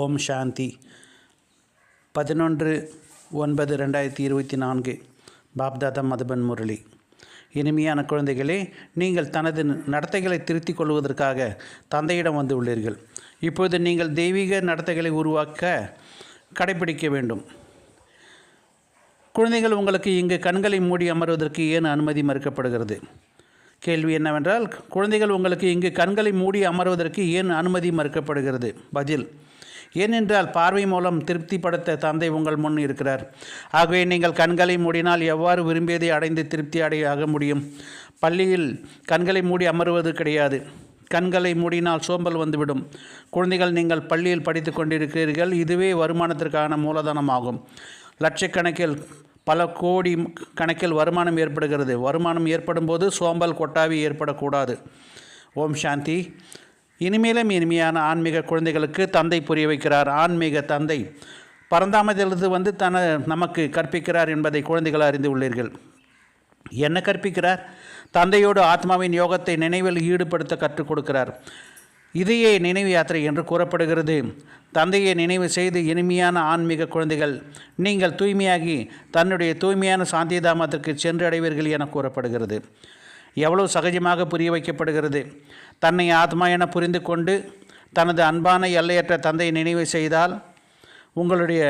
ஓம் சாந்தி. பதினொன்று ஒன்பது ரெண்டாயிரத்தி இருபத்தி நான்கு. பாப்தாதா மதுபன் முரளி. இனிமையான குழந்தைகளே நீங்கள் தனது நடத்தைகளை திருத்திக் கொள்வதற்காக தந்தையிடம் வந்து உள்ளீர்கள். இப்போது நீங்கள் தெய்வீக நடத்தைகளை உருவாக்க கடைபிடிக்க வேண்டும். குழந்தைகள் உங்களுக்கு இங்கு கண்களை மூடி அமர்வதற்கு ஏன் அனுமதி மறுக்கப்படுகிறது? கேள்வி என்னவென்றால் குழந்தைகள் உங்களுக்கு இங்கு கண்களை மூடி அமர்வதற்கு ஏன் அனுமதி மறுக்கப்படுகிறது? பதில் ஏனென்றால் பார்வை மூலம் திருப்திப்படுத்த தந்தை உங்கள் முன் இருக்கிறார். ஆகவே நீங்கள் கண்களை மூடினால் எவ்வாறு விரும்பியதை அடைந்து திருப்தி அடைய ஆக முடியும்? பள்ளியில் கண்களை மூடி அமர்வது கிடையாது. கண்களை மூடினால் சோம்பல் வந்துவிடும். குழந்தைகள் நீங்கள் பள்ளியில் படித்து கொண்டிருக்கிறீர்கள். இதுவே வருமானத்திற்கான மூலதனமாகும். லட்சக்கணக்கில் பல கோடி கணக்கில் வருமானம் ஏற்படுகிறது. வருமானம் ஏற்படும் போது சோம்பல் கொட்டாவி ஏற்படக்கூடாது. ஓம் சாந்தி. இனிமேலும் இனிமையான ஆன்மீக குழந்தைகளுக்கு தந்தை புரிய வைக்கிறார். ஆன்மீக தந்தை. பரந்தாமதிலிருந்து வந்து தன நமக்கு கற்பிக்கிறார் என்பதை குழந்தைகள் அறிந்து உள்ளீர்கள். என்ன கற்பிக்கிறார்? தந்தையோடு ஆத்மாவின் யோகத்தை நினைவில் ஈடுபடுத்த கற்றுக் கொடுக்கிறார். இதையே நினைவு யாத்திரை என்று கூறப்படுகிறது. தந்தையை நினைவு செய்து இனிமையான ஆன்மீக குழந்தைகள் நீங்கள் தூய்மையாகி தன்னுடைய தூய்மையான சாந்திதாமத்திற்கு சென்று அடைவீர்கள் என கூறப்படுகிறது. எவ்வளவு சகஜமாக புரிய வைக்கப்படுகிறது? தன்னை ஆத்மா என புரிந்து கொண்டு தனது அன்பான எல்லையற்ற தந்தை நினைவு செய்தால் உங்களுடைய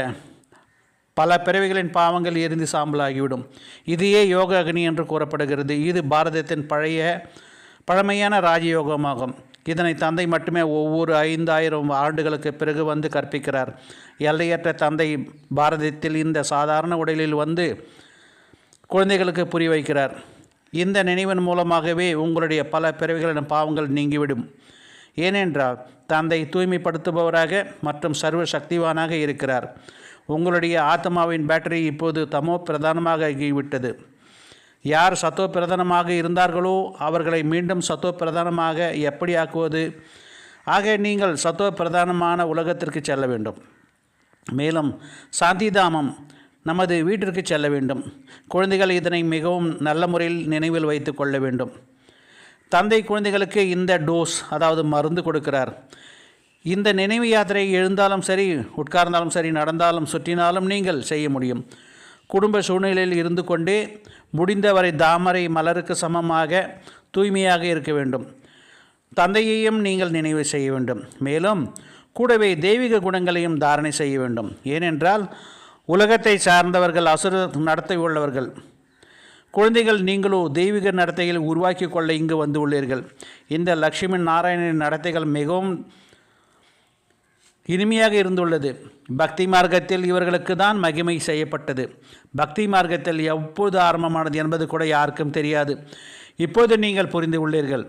பல பிறவிகளின் பாவங்கள் எரிந்து சாம்பலாகிவிடும். இதையே யோக அக்னி என்று கூறப்படுகிறது. இது பாரதத்தின் பழைய பழமையான ராஜயோகமாகும். இதனை தந்தை மட்டுமே ஒவ்வொரு ஐந்தாயிரம் ஆண்டுகளுக்கு பிறகு வந்து கற்பிக்கிறார். எல்லையற்ற தந்தை பாரதத்தில் இந்த சாதாரண உடலில் வந்து குழந்தைகளுக்கு புரிய வைக்கிறார். இந்த நினைவின் மூலமாகவே உங்களுடைய பல பிறவிகளின் பாவங்கள் நீங்கிவிடும். ஏனென்றால் தந்தை தூய்மைப்படுத்துபவராக மற்றும் சர்வ சக்திவானாக இருக்கிறார். உங்களுடைய ஆத்மாவின் பேட்டரி இப்போது தமோ பிரதானமாக ஆகிவிட்டது. யார் சத்தோ பிரதானமாக இருந்தார்களோ அவர்களை மீண்டும் சத்தோ பிரதானமாக எப்படி ஆக்குவது? ஆக நீங்கள் சத்தோ பிரதானமான உலகத்திற்கு செல்ல வேண்டும். மேலும் சாந்திதாமம் நமது வீட்டிற்கு செல்ல வேண்டும். குழந்தைகள் இதனை மிகவும் நல்ல முறையில் நினைவில் வைத்து கொள்ள வேண்டும். தந்தை குழந்தைகளுக்கு இந்த டோஸ் அதாவது மருந்து கொடுக்கிறார். இந்த நினைவு யாத்திரை எழுந்தாலும் சரி உட்கார்ந்தாலும் சரி நடந்தாலும் சுற்றினாலும் நீங்கள் செய்ய முடியும். குடும்ப சூழ்நிலையில் இருந்து கொண்டே முடிந்தவரை தாமரை மலருக்கு சமமாக தூய்மையாக இருக்க வேண்டும். தந்தையையும் நீங்கள் நினைவு செய்ய வேண்டும். மேலும் கூடவே தெய்வீக குணங்களையும் தாரணை செய்ய வேண்டும். ஏனென்றால் உலகத்தை சார்ந்தவர்கள் அசுர நடத்தை உள்ளவர்கள் குழந்தைகள் நீங்களோ தெய்வீக நடத்தையில் உருவாக்கி கொள்ள இங்கு வந்து உள்ளீர்கள் இந்த லக்ஷ்மி நாராயணனின் நடத்தைகள் மிகவும் இனிமையாக இருந்துள்ளது. பக்தி மார்க்கத்தில் இவர்களுக்கு தான் மகிமை செய்யப்பட்டது. பக்தி மார்க்கத்தில் எப்போது ஆரம்பமானது என்பது கூட யாருக்கும் தெரியாது. இப்போது நீங்கள் புரிந்து உள்ளீர்கள்.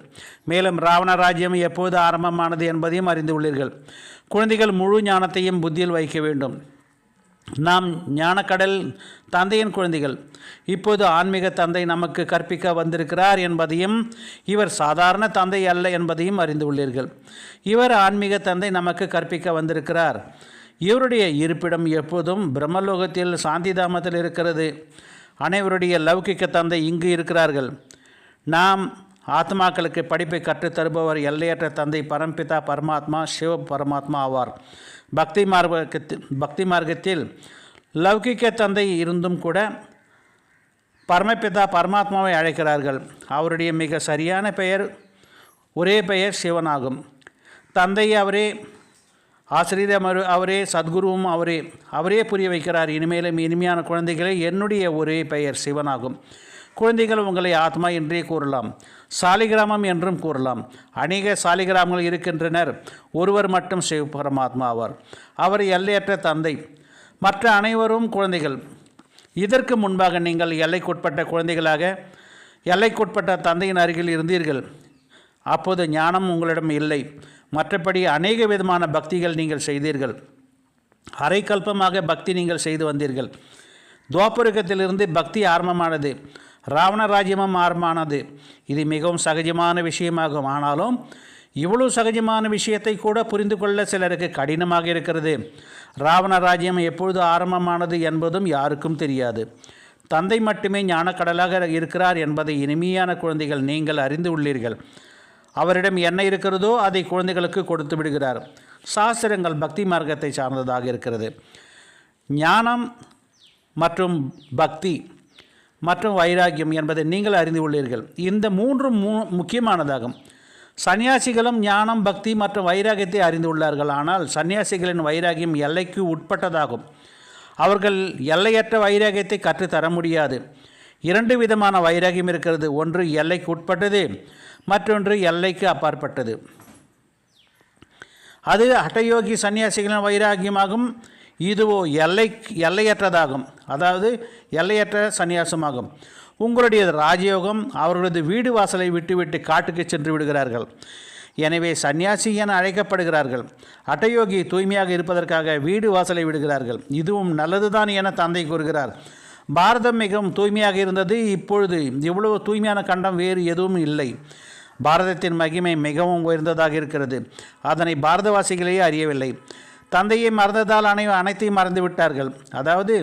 மேலும் ராவண ராஜ்யம் எப்போது ஆரம்பமானது என்பதையும் அறிந்து உள்ளீர்கள். குழந்தைகள் முழு ஞானத்தையும் புத்தியில் வைக்க வேண்டும். நாம் ஞானக்கடல் தந்தையின் குழந்தைகள். இப்போது ஆன்மீக தந்தை நமக்கு கற்பிக்க வந்திருக்கிறார் என்பதையும் இவர் சாதாரண தந்தை அல்ல என்பதையும் அறிந்து உள்ளீர்கள். இவர் ஆன்மீக தந்தை நமக்கு கற்பிக்க வந்திருக்கிறார். இவருடைய இருப்பிடம் எப்போதும் பிரம்மலோகத்தில் சாந்திதாமத்தில் இருக்கிறது. அனைவருடைய லௌகிக்க தந்தை இங்கு இருக்கிறார்கள். நாம் ஆத்மாக்களுக்கு படிப்பை கற்றுத் தருபவர் எல்லையற்ற தந்தை பரம்பிதா பரமாத்மா சிவ பரமாத்மா ஆவார். பக்தி மார்க்கத்தில் பக்தி மார்க்கத்தில் லௌகிக்க தந்தை இருந்தும் கூட பரமபிதா பரமாத்மாவை அழைக்கிறார்கள். அவருடைய மிக சரியான பெயர் ஒரே பெயர் சிவனாகும். தந்தை அவரே ஆசிரியர் அவரே சத்குருவும் அவரே அவரே புரிய வைக்கிறார். இனிமேலும் இனிமையான குழந்தைகளே என்னுடைய ஒரே பெயர் சிவனாகும். குழந்தைகள் உங்களை ஆத்மா என்றே கூறலாம். சாலிகிராமம் என்றும் கூறலாம். அநேக சாலிகிராமங்கள் இருக்கின்றனர். ஒருவர் மட்டும் சிவ பரமாத்மா ஆவார் அவர் எல்லையற்ற தந்தை. மற்ற அனைவரும் குழந்தைகள். இதற்கு முன்பாக நீங்கள் எல்லைக்குட்பட்ட குழந்தைகளாக எல்லைக்குட்பட்ட தந்தையின் அருகில் இருந்தீர்கள். அப்போது ஞானம் உங்களிடம் இல்லை. மற்றபடி அநேக விதமான பக்திகள் நீங்கள் செய்தீர்கள். அரைக்கல்பமாக பக்தி நீங்கள் செய்து வந்தீர்கள். துவாபுரகத்திலிருந்து பக்தி ஆரம்பமானது ராவண ராஜ்யமும் ஆரம்பமானது. இது மிகவும் சகஜமான விஷயமாகும். ஆனாலும் இவ்வளவு சகஜமான விஷயத்தை கூட புரிந்து கொள்ள சிலருக்கு கடினமாக இருக்கிறது. ராவண ராஜ்யம் எப்பொழுது ஆரம்பமானது என்பதும் யாருக்கும் தெரியாது. தந்தை மட்டுமே ஞானக்கடலாக இருக்கிறார் என்பதை இனிமையான குழந்தைகள் நீங்கள் அறிந்து உள்ளீர்கள். அவரிடம் என்ன இருக்கிறதோ அதை குழந்தைகளுக்கு கொடுத்து விடுகிறார். சாஸ்திரங்கள் பக்தி மார்க்கத்தை சார்ந்ததாக இருக்கிறது. ஞானம் மற்றும் பக்தி மற்றும் வைராக்கியம் என்பதை நீங்கள் அறிந்து உள்ளீர்கள் இந்த மூன்றும் மூ முக்கியமானதாகும். சன்னியாசிகளும் ஞானம் பக்தி மற்றும் வைராகியத்தை அறிந்துள்ளார்கள் ஆனால் சன்னியாசிகளின் வைராகியம் எல்லைக்கு உட்பட்டதாகும். அவர்கள் எல்லையற்ற வைராகியத்தை கற்றுத்தர முடியாது. இரண்டு விதமான வைராகியம் இருக்கிறது. ஒன்று எல்லைக்கு உட்பட்டது மற்றொன்று எல்லைக்கு அப்பாற்பட்டது. அது ஹட்டயோகி சன்னியாசிகளின் வைராகியமாகும் இதுவோ எல்லை எல்லையற்றதாகும். அதாவது எல்லையற்ற சந்நியாசமாகும் உங்களுடைய ராஜயோகம் அவர்களது வீடு வாசலை விட்டுவிட்டு காட்டுக்கு சென்று விடுகிறார்கள். எனவே சந்நியாசி என அழைக்கப்படுகிறார்கள். அட்டயோகி தூய்மையாக இருப்பதற்காக வீடு வாசலை விடுகிறார்கள். இதுவும் நல்லதுதான் என தந்தை கூறுகிறார். பாரதம் மிகவும் தூய்மையாக இருந்தது. இப்பொழுது இவ்வளவு தூய்மையான கண்டம் வேறு எதுவும் இல்லை. பாரதத்தின் மகிமை மிகவும் உயர்ந்ததாக இருக்கிறது. அதனை பாரதவாசிகளே அறியவில்லை. தந்தையை மறந்ததால் அனை அனைத்தையும் மறந்து விட்டார்கள். அதாவது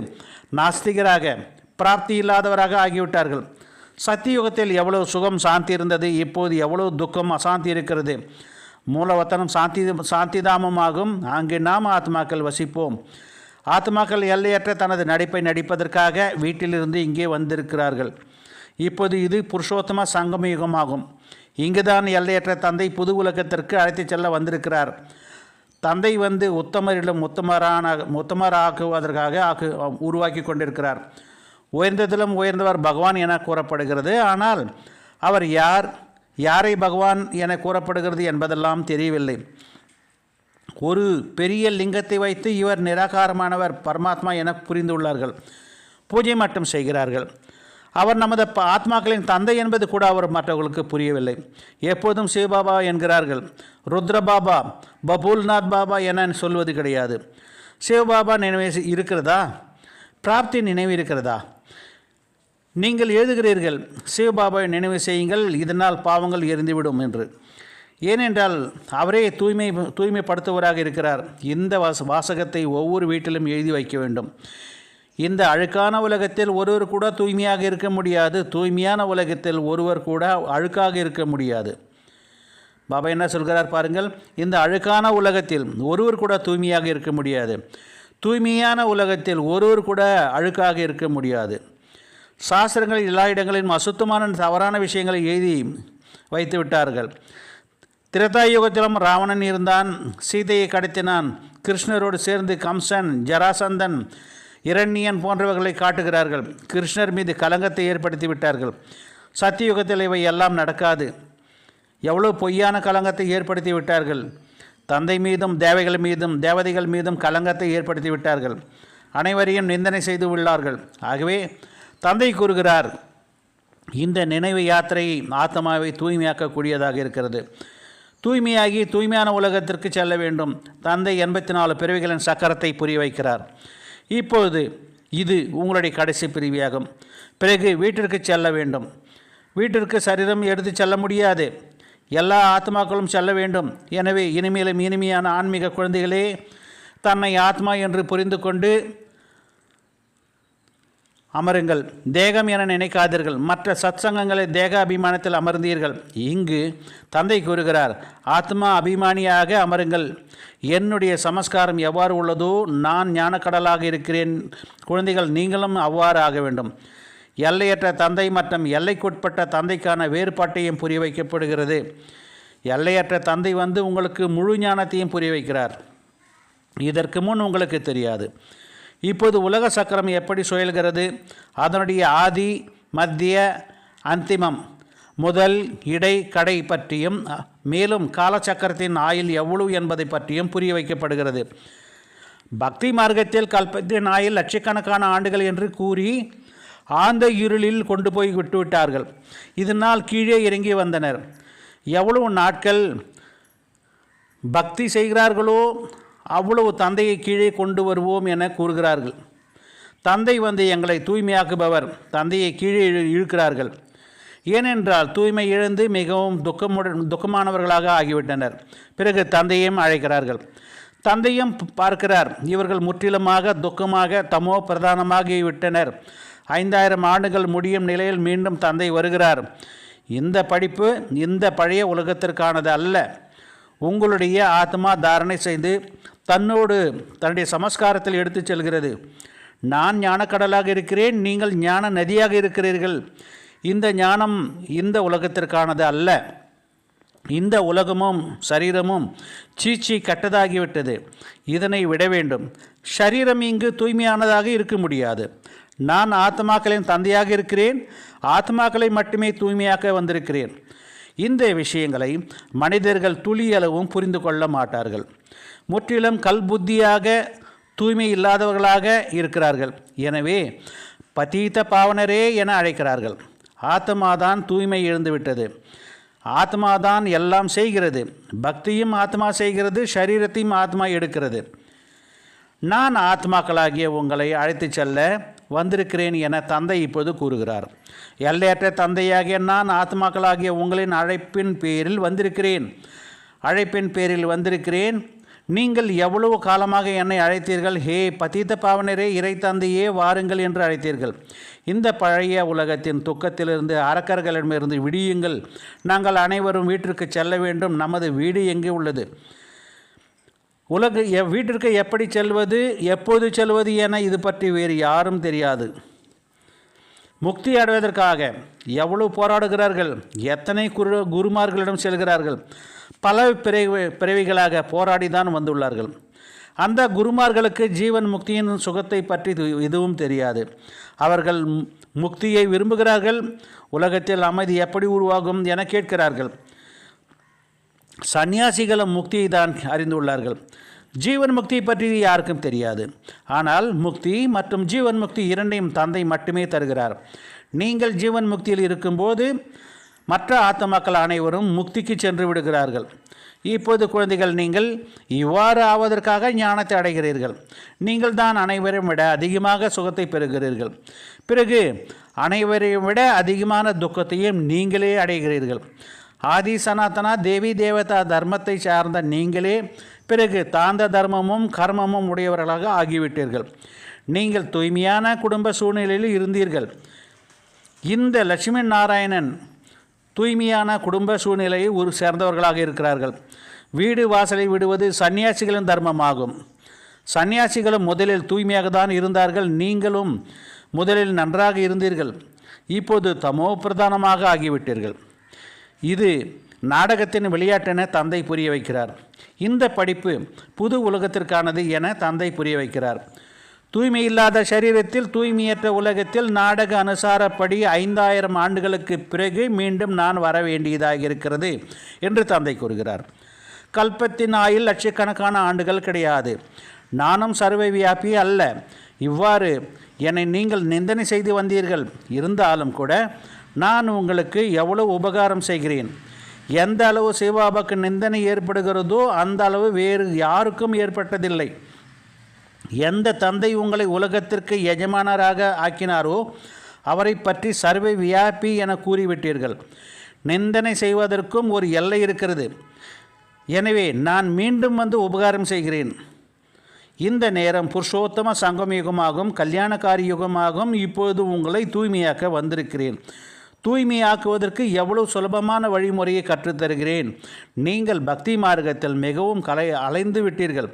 நாஸ்திகராக பிராப்தி இல்லாதவராக ஆகிவிட்டார்கள். சத்தியுகத்தில் எவ்வளவு சுகம் சாந்தி இருந்தது இப்போது எவ்வளவு துக்கம் அசாந்தி இருக்கிறது. மூலவத்தனம் சாந்தி சாந்திதாமமாகும். அங்கு நாம் ஆத்மாக்கள் வசிப்போம். ஆத்மாக்கள் எல்லையற்ற தனது நடிப்பை நடிப்பதற்காக வீட்டிலிருந்து இங்கே வந்திருக்கிறார்கள். இப்போது இது புருஷோத்தம சங்கம யுகமாகும் இங்குதான் எல்லையற்ற தந்தை புது உலகத்திற்கு அழைத்துச் செல்ல வந்திருக்கிறார். தந்தை வந்து உத்தமரிடம் உத்தமரான உத்தமராக்குவதற்காக ஆக்கு உருவாக்கி கொண்டிருக்கிறார். உயர்ந்ததிலும் உயர்ந்தவர் பகவான் என கூறப்படுகிறது. ஆனால் அவர் யார் யாரை பகவான் என கூறப்படுகிறது என்பதெல்லாம் தெரியவில்லை. ஒரு பெரிய லிங்கத்தை வைத்து இவர் நிராகாரமானவர் பரமாத்மா என புரிந்துள்ளார்கள். பூஜை மட்டும் செய்கிறார்கள். அவர் நமது ஆத்மாக்களின் தந்தை என்பது கூட அவர் மற்றவர்களுக்கு புரியவில்லை. எப்போதும் சிவபாபா என்கிறார்கள். ருத்ரபாபா பபூல்நாத் பாபா என சொல்வது கிடையாது. சிவபாபா நினைவு இருக்கிறதா? பிராப்தி நினைவு இருக்கிறதா? நீங்கள் எழுதுகிறீர்கள் சிவபாபாவை நினைவு செய்யுங்கள் இதனால் பாவங்கள் எரிந்துவிடும் என்று. ஏனென்றால் அவரே தூய்மை தூய்மைப்படுத்துவராக இருக்கிறார். இந்த வாச வாசகத்தை ஒவ்வொரு வீட்டிலும் எழுதி வைக்க வேண்டும். இந்த அழுக்கான உலகத்தில் ஒருவர் கூட தூய்மையாக இருக்க முடியாது. தூய்மையான உலகத்தில் ஒருவர் கூட அழுக்காக இருக்க முடியாது. பாபா என்ன சொல்கிறார் பாருங்கள் இந்த அழுக்கான உலகத்தில் ஒருவர் கூட தூய்மையாக இருக்க முடியாது. தூய்மையான உலகத்தில் ஒருவர் கூட அழுக்காக இருக்க முடியாது. சாஸ்திரங்கள் எல்லா இடங்களிலும் அசுத்தமான தவறான விஷயங்களை எழுதி வைத்து விட்டார்கள். திரேதாயுகத்திலும் ராவணன் இருந்தான் சீதையை கடத்தினான் கிருஷ்ணரோடு சேர்ந்து கம்சன் ஜராசந்தன் இரண்யன் போன்றவர்களை காட்டுகிறார்கள். கிருஷ்ணர் மீது கலங்கத்தை ஏற்படுத்தி விட்டார்கள். சத்தியுகத்தில் இவை எல்லாம் நடக்காது. எவ்வளோ பொய்யான கலங்கத்தை ஏற்படுத்தி விட்டார்கள். தந்தை மீதும் தேவைகள் மீதும் தேவதைகள் மீதும் கலங்கத்தை ஏற்படுத்தி விட்டார்கள். அனைவரையும் நிந்தனை செய்து உள்ளார்கள். ஆகவே தந்தை கூறுகிறார் இந்த நினைவு யாத்திரை ஆத்மாவை தூய்மையாக்கக்கூடியதாக இருக்கிறது. தூய்மையாகி தூய்மையான உலகத்திற்கு செல்ல வேண்டும். தந்தை எண்பத்தி நாலு பிறவிகளின் சக்கரத்தை புரிய வைக்கிறார். இப்பொழுது இது உங்களுடைய கடைசி பிரிவியாகும். பிறகு வீட்டிற்கு செல்ல வேண்டும். வீட்டிற்கு சரீரம் எடுத்து செல்ல முடியாது. எல்லா ஆத்மாக்களும் செல்ல வேண்டும். எனவே இனிமேலும் இனிமையான ஆன்மீக குழந்தைகளே தன்னை ஆத்மா என்று புரிந்து கொண்டு அமருங்கள். தேகம் என நினைக்காதீர்கள். மற்ற சத்சங்கங்களை தேக அபிமானத்தில் அமர்ந்தீர்கள். இங்கு தந்தை கூறுகிறார் ஆத்மா அபிமானியாக அமருங்கள். என்னுடைய சமஸ்காரம் எவ்வாறு உள்ளதோ நான் ஞானக்கடலாக இருக்கிறேன். குழந்தைகள் நீங்களும் அவ்வாறு ஆக வேண்டும். எல்லையற்ற தந்தை மற்றும் எல்லைக்குட்பட்ட தந்தைக்கான வேறுபாட்டையும் புரிய வைக்கப்படுகிறது. எல்லையற்ற தந்தை வந்து உங்களுக்கு முழு ஞானத்தையும் புரிய வைக்கிறார். இதற்கு முன் உங்களுக்கு தெரியாது. இப்போது உலக சக்கரம் எப்படி சுழல்கிறது? அதனுடைய ஆதி மத்திய அந்திமம் முதல் இடை கடை பற்றியும் மேலும் காலச்சக்கரத்தின் ஆயில் எவ்வளவு என்பதை பற்றியும் புரிய வைக்கப்படுகிறது. பக்தி மார்க்கத்தில் கல்பத்தின் ஆயில் லட்சக்கணக்கான ஆண்டுகள் என்று கூறி ஆந்த இருளில் கொண்டு போய் விட்டுவிட்டார்கள். இதனால் கீழே இறங்கி வந்தனர். எவ்வளவு நாட்கள் பக்தி செய்கிறார்களோ அவ்வளவு தந்தையை கீழே கொண்டு வருவோம் என கூறுகிறார்கள். தந்தை வந்து எங்களை தூய்மையாக்குபவர் தந்தையை கீழே இழு- இழுக்கிறார்கள். ஏனென்றால் தூய்மை இழந்து மிகவும் துக்கமுடன் துக்கமானவர்களாக ஆகிவிட்டனர். பிறகு தந்தையும் அழைக்கிறார்கள். தந்தையும் ப- பார்க்கிறார் இவர்கள் முற்றிலுமாக துக்கமாக தமோ பிரதானமாகிவிட்டனர் ஐந்தாயிரம் ஆண்டுகள் முடியும் நிலையில் மீண்டும் தந்தை வருகிறார். இந்த படிப்பு இந்த பழைய உலகத்திற்கானது அல்ல. உங்களுடைய ஆத்மா தாரணை செய்து தன்னோடு தன்னுடைய சமஸ்காரத்தில் எடுத்துச் செல்கிறது. நான் ஞானக்கடலாக இருக்கிறேன் நீங்கள் ஞான நதியாக இருக்கிறீர்கள். இந்த ஞானம் இந்த உலகத்திற்கானது அல்ல. இந்த உலகமும் சரீரமும் சீச்சி கெட்டதாகிவிட்டது. இதனை விட வேண்டும். சரீரம் இங்கு தூய்மையானதாக இருக்க முடியாது. நான் ஆத்மாக்களின் தந்தையாக இருக்கிறேன் ஆத்மாக்களை மட்டுமே தூய்மையாக்க வந்திருக்கிறேன். இந்த விஷயங்களை மனிதர்கள் துளியளவும் புரிந்து கொள்ள மாட்டார்கள். முற்றிலும் கல்புத்தியாக தூய்மை இல்லாதவர்களாக இருக்கிறார்கள். எனவே பதீத பாவனரே என அழைக்கிறார்கள். ஆத்மாதான் தூய்மை இழந்துவிட்டது ஆத்மாதான் எல்லாம் செய்கிறது. பக்தியும் ஆத்மா செய்கிறது சரீரத்தையும் ஆத்மா எடுக்கிறது. நான் ஆத்மாக்களாகிய உங்களை அழைத்துச் செல்ல வந்திருக்கிறேன் என தந்தை இப்போது கூறுகிறார். எல்லையற்ற தந்தையாகிய நான் ஆத்மாக்களாகிய உங்களின் அழைப்பின் பேரில் வந்திருக்கிறேன். அழைப்பின் பேரில் வந்திருக்கிறேன். நீங்கள் எவ்வளவு காலமாக என்னை அழைத்தீர்கள்? ஹே பதீத பாவனரே இறை தந்தையே வாருங்கள் என்று அழைத்தீர்கள். இந்த பழைய உலகத்தின் துக்கத்திலிருந்து அரக்கர்களிடமிருந்து விடியுங்கள். நாங்கள் அனைவரும் வீட்டிற்கு செல்ல வேண்டும். நமது வீடு எங்கே உள்ளது? உலக எ- வீட்டிற்கு எப்படி செல்வது? எப்போது செல்வது என இது பற்றி வேறு யாரும் தெரியாது. முக்தி அடைவதற்காக எவ்வளவு போராடுகிறார்கள்? எத்தனை குரு குருமார்களிடம் செல்கிறார்கள்? பல பிறவி பிறவிகளாக போராடி தான் வந்துள்ளார்கள். அந்த குருமார்களுக்கு ஜீவன் முக்தியின் சுகத்தை பற்றி எதுவும் தெரியாது. அவர்கள் முக்தியை விரும்புகிறார்கள். உலகத்தில் அமைதி எப்படி உருவாகும் என கேட்கிறார்கள். சந்நியாசிகளும் முக்தியை தான் அறிந்துள்ளார்கள். ஜீவன் முக்தி பற்றி யாருக்கும் தெரியாது. ஆனால் முக்தி மற்றும் ஜீவன் முக்தி இரண்டையும் தந்தை மட்டுமே தருகிறார். நீங்கள் ஜீவன் முக்தியில் இருக்கும்போது மற்ற ஆத்மாக்கள் அனைவரும் முக்திக்கு சென்று விடுகிறார்கள். இப்போது குழந்தைகள் நீங்கள் இவ்வாறு ஆவதற்காக ஞானத்தை அடைகிறீர்கள். நீங்கள் தான் அனைவரையும் விட அதிகமாக சுகத்தை பெறுகிறீர்கள். பிறகு அனைவரையும் விட அதிகமான துக்கத்தையும் நீங்களே அடைகிறீர்கள். ஆதி சனாதனா தேவி தேவதா தர்மத்தை சார்ந்த நீங்களே பிறகு தாந்த தர்மமும் கர்மமும் உடையவர்களாக ஆகிவிட்டீர்கள். நீங்கள் தூய்மையான குடும்ப சூழ்நிலையில் இருந்தீர்கள். இந்த லட்சுமி நாராயணன் தூய்மையான குடும்ப சூழ்நிலையை ஒரு சேர்ந்தவர்களாக இருக்கிறார்கள். வீடு வாசலை விடுவது சன்னியாசிகளின் தர்மமாகும். சன்னியாசிகளும் முதலில் தூய்மையாக தான் இருந்தார்கள். நீங்களும் முதலில் நன்றாக இருந்தீர்கள். இப்போது தமோ பிரதானமாக ஆகிவிட்டீர்கள். இது நாடகத்தின் விளையாட்டென தந்தை புரிய வைக்கிறார். இந்த படிப்பு புது உலகத்திற்கானது என தந்தை புரிய வைக்கிறார். தூய்மை இல்லாத சரீரத்தில் தூய்மையற்ற உலகத்தில் நாடக அனுசாரப்படி ஐந்தாயிரம் ஆண்டுகளுக்கு பிறகு மீண்டும் நான் வர வேண்டியதாக இருக்கிறது என்று தந்தை கூறுகிறார். கல்பத்தின் ஆயில் லட்சக்கணக்கான ஆண்டுகள் கிடையாது. நானும் சர்வ வியாபி அல்ல. இவ்வாறு என்னை நீங்கள் நிந்தனை செய்து வந்தீர்கள். இருந்தாலும் கூட நான் உங்களுக்கு எவ்வளவு உபகாரம் செய்கிறேன்? எந்த அளவு சிவாபாக்கு நிந்தனை ஏற்படுகிறதோ அந்த அளவு வேறு யாருக்கும் ஏற்பட்டதில்லை. எந்த தந்தை உங்களை உலகத்திற்கு எஜமானராக ஆக்கினாரோ அவரை பற்றி சர்வை வியாபி என கூறிவிட்டீர்கள். நிந்தனை செய்வதற்கும் ஒரு எல்லை இருக்கிறது. எனவே நான் மீண்டும் வந்து உபகாரம் செய்கிறேன். இந்த நேரம் புருஷோத்தம சங்கம் யுகமாகும் கல்யாணக்காரி யுகமாகும் இப்போது உங்களை தூய்மையாக்க வந்திருக்கிறேன். தூய்மையாக்குவதற்கு எவ்வளவு சுலபமான வழிமுறையை கற்றுத்தருகிறேன். நீங்கள் பக்தி மார்க்கத்தில் மிகவும் கலை அலைந்து விட்டீர்கள்.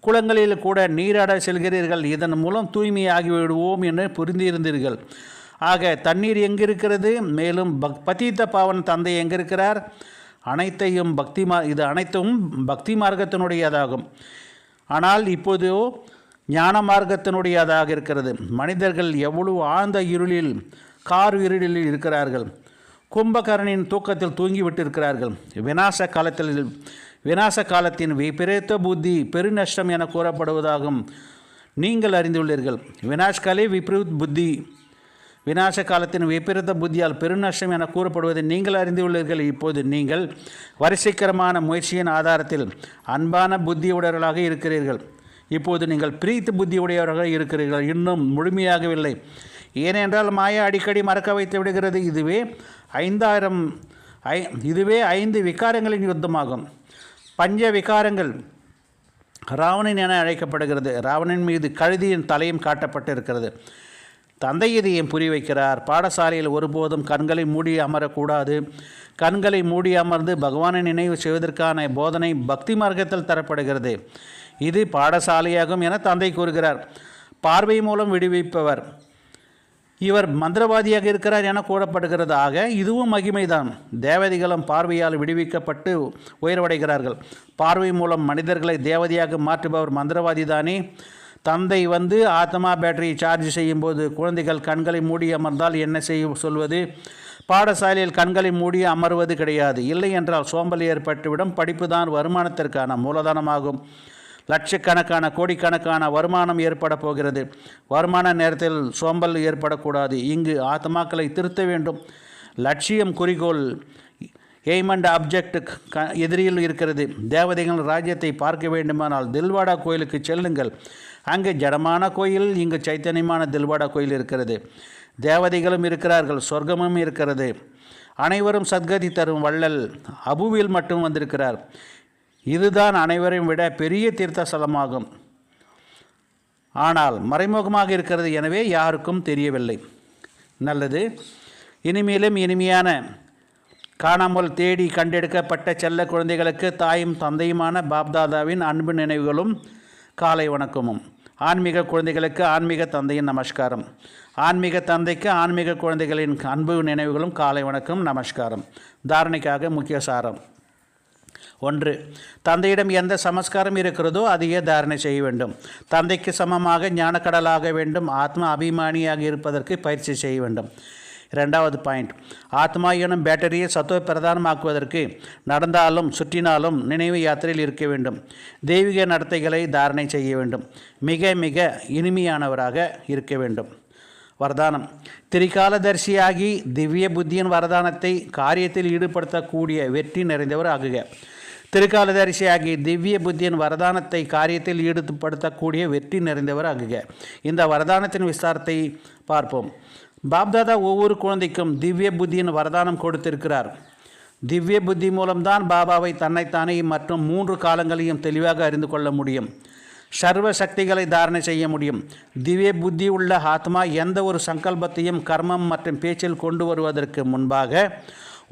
குளங்களில் கூட நீராட செல்கிறீர்கள். இதன் மூலம் தூய்மையாகிவிடுவோம் என்று புரிந்திருந்தீர்கள். ஆக தண்ணீர் எங்கிருக்கிறது? மேலும் பக் பதீத்த பாவன் தந்தை எங்கிருக்கிறார்? அனைத்தையும் பக்தி மா இது அனைத்தும் பக்தி மார்க்கத்தினுடையதாகும். ஆனால் இப்போதோ ஞான மார்க்கத்தினுடையதாக இருக்கிறது. மனிதர்கள் எவ்வளவு ஆழ்ந்த இருளில் கார் இருளில் இருக்கிறார்கள். கும்பகரனின் தூக்கத்தில் தூங்கிவிட்டிருக்கிறார்கள். விநாச காலத்தில் விநாச காலத்தின் விபரீத புத்தி பெருநஷ்டம் என கூறப்படுவதாகும். நீங்கள் அறிந்துள்ளீர்கள். வினாஷ்காலே விபரீத் புத்தி விநாச காலத்தின் விபரீத புத்தியால் பெருநஷ்டம் என கூறப்படுவதை நீங்கள் அறிந்துள்ளீர்கள். இப்போது நீங்கள் வரிசைக்கரமான முயற்சியின் ஆதாரத்தில் அன்பான புத்தியுடையவர்களாக இருக்கிறீர்கள். இப்போது நீங்கள் பிரீத் புத்தியுடையவர்களாக இருக்கிறீர்கள். இன்னும் முழுமையாகவில்லை. ஏனென்றால் மாயா அடிக்கடி மறக்க வைத்து விடுகிறது. இதுவே ஐந்தாயிரம் ஐ இதுவே ஐந்து விகாரங்களின் யுத்தமாகும். பஞ்ச விகாரங்கள் ராவணன் என அழைக்கப்படுகிறது. ராவணன் மீது கழுதியின் தலையும் காட்டப்பட்டிருக்கிறது. தந்தை இதையும் புரி வைக்கிறார்? பாடசாலையில் ஒருபோதும் கண்களை மூடி அமரக்கூடாது. கண்களை மூடி அமர்ந்து பகவானை நினைவு செய்வதற்கான போதனை பக்தி மார்க்கத்தில் தரப்படுகிறது. இது பாடசாலையாகும் என தந்தை கூறுகிறார். பார்வை மூலம் விடுவிப்பவர். இவர் மந்திரவாதியாக இருக்கிறார் என கூறப்படுகிறது ஆக இதுவும் மகிமைதான். தேவதைகளும் பார்வையால் விடுவிக்கப்பட்டு உயர்வடைகிறார்கள். பார்வை மூலம் மனிதர்களை தேவதையாக மாற்றுபவர் மந்திரவாதி தானே தந்தை வந்து ஆத்மா பேட்டரியை சார்ஜ் செய்யும்போது குழந்தைகள் கண்களை மூடி அமர்ந்தால் என்ன செய்ய சொல்வது? பாடசாலையில் கண்களை மூடி அமர்வது கிடையாது. இல்லை என்றால் சோம்பல் ஏற்பட்டுவிடும். படிப்பு தான் வருமானத்திற்கான மூலதனமாகும். லட்சக்கணக்கான கோடிக்கணக்கான வருமானம் ஏற்பட போகிறது. வருமான நேரத்தில் சோம்பல் ஏற்படக்கூடாது. இங்கு ஆத்மாக்களை திருத்த வேண்டும். லட்சியம் குறிக்கோள் எய்ம் அண்ட் ஆப்ஜெக்ட் க எதிரியில் இருக்கிறது. தேவதைகள் ராஜ்யத்தை பார்க்க வேண்டுமானால் தில்வாடா கோயிலுக்கு செல்லுங்கள். அங்கே ஜடமான கோயில் இங்கு சைத்தன்யமான தில்வாடா கோயில் இருக்கிறது. தேவதைகளும் இருக்கிறார்கள் சொர்க்கமும் இருக்கிறது. அனைவரும் சத்கதி தரும் வள்ளல் அபுவில் மட்டும் வந்திருக்கிறார். இதுதான் அனைவரையும் விட பெரிய தீர்த்தஸ்தலமாகும். ஆனால் மறைமுகமாக இருக்கிறது எனவே யாருக்கும் தெரியவில்லை. நல்லது. இனிமேலும் இனிமையான காணாமல் தேடி கண்டெடுக்கப்பட்ட செல்ல குழந்தைகளுக்கு தாயும் தந்தையுமான பாப்தாதாவின் அன்பு நினைவுகளும் காலை வணக்கமும். ஆன்மீக குழந்தைகளுக்கு ஆன்மீக தந்தையின் நமஸ்காரம். ஆன்மீக தந்தைக்கு ஆன்மீக குழந்தைகளின் அன்பு நினைவுகளும் காலை வணக்கம் நமஸ்காரம். தாரணைக்காக முக்கிய சாரம். ஒன்று தந்தையிடம் எந்த சமஸ்காரம் இருக்கிறதோ அதையே தாரணை செய்ய வேண்டும். தந்தைக்கு சமமாக ஞானக்கடலாக வேண்டும். ஆத்மா அபிமானியாக இருப்பதற்கு பயிற்சி செய்ய வேண்டும். ரெண்டாவது பாயிண்ட் ஆத்மா எனும் பேட்டரியை சத்துவ பிரதானமாக்குவதற்கு நடந்தாலும் சுற்றினாலும் நினைவு யாத்திரையில் இருக்க வேண்டும். தெய்வீக நடத்தைகளை தாரணை செய்ய வேண்டும். மிக மிக இனிமையானவராக இருக்க வேண்டும். வரதானம் திரிகாலதர்சியாகி திவ்ய புத்தியின் வரதானத்தை காரியத்தில் ஈடுபடுத்தக்கூடிய வெற்றி நிறைந்தவர் ஆகுக. திருக்காலதரிசியாகி திவ்ய புத்தியின் வரதானத்தை காரியத்தில் ஈடுபடுத்தக்கூடிய வெற்றி நிறைந்தவர் ஆகுக இந்த வரதானத்தின் விஸ்தாரத்தை பார்ப்போம். பாப்தாதா ஒவ்வொரு குழந்தைக்கும் திவ்ய புத்தியின் வரதானம் கொடுத்திருக்கிறார். திவ்ய புத்தி மூலம்தான் பாபாவை தன்னைத்தானே மற்றும் மூன்று காலங்களையும் தெளிவாக அறிந்து கொள்ள முடியும். சர்வ சக்திகளை தாரணை செய்ய முடியும். திவ்ய புத்தி உள்ள ஆத்மா எந்த ஒரு சங்கல்பத்தையும் கர்மம் மற்றும் பேச்சில் கொண்டு வருவதற்கு முன்பாக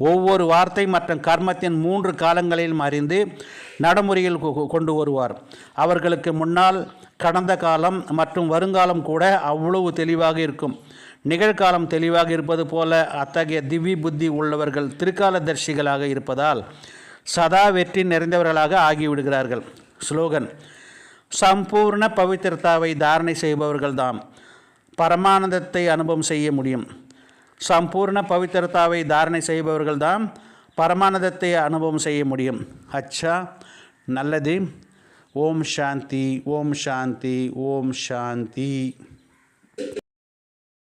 ஒவ்வொரு வார்த்தை மற்றும் கர்மத்தின் மூன்று காலங்களிலும் அறிந்து நடைமுறையில் கொண்டு வருவார். அவர்களுக்கு முன்னால் கடந்த காலம் மற்றும் வருங்காலம் கூட அவ்வளவு தெளிவாக இருக்கும். நிகழ்காலம் தெளிவாக இருப்பது போல அத்தகைய திவ்ய புத்தி உள்ளவர்கள் திருக்காலதர்சிகளாக இருப்பதால் சதா வெற்றி நிறைந்தவர்களாக ஆகிவிடுகிறார்கள். ஸ்லோகன் சம்பூர்ண பவித்திரதாவை தாரணை செய்பவர்கள்தாம். பரமானந்தத்தை அனுபவம் செய்ய முடியும். சம்பூர்ண பவித்திரதாவை தாரணை செய்பவர்கள்தான் பரமானந்தத்தை அனுபவம் செய்ய முடியும். அச்சா நல்லது. ஓம் சாந்தி ஓம் சாந்தி ஓம் சாந்தி.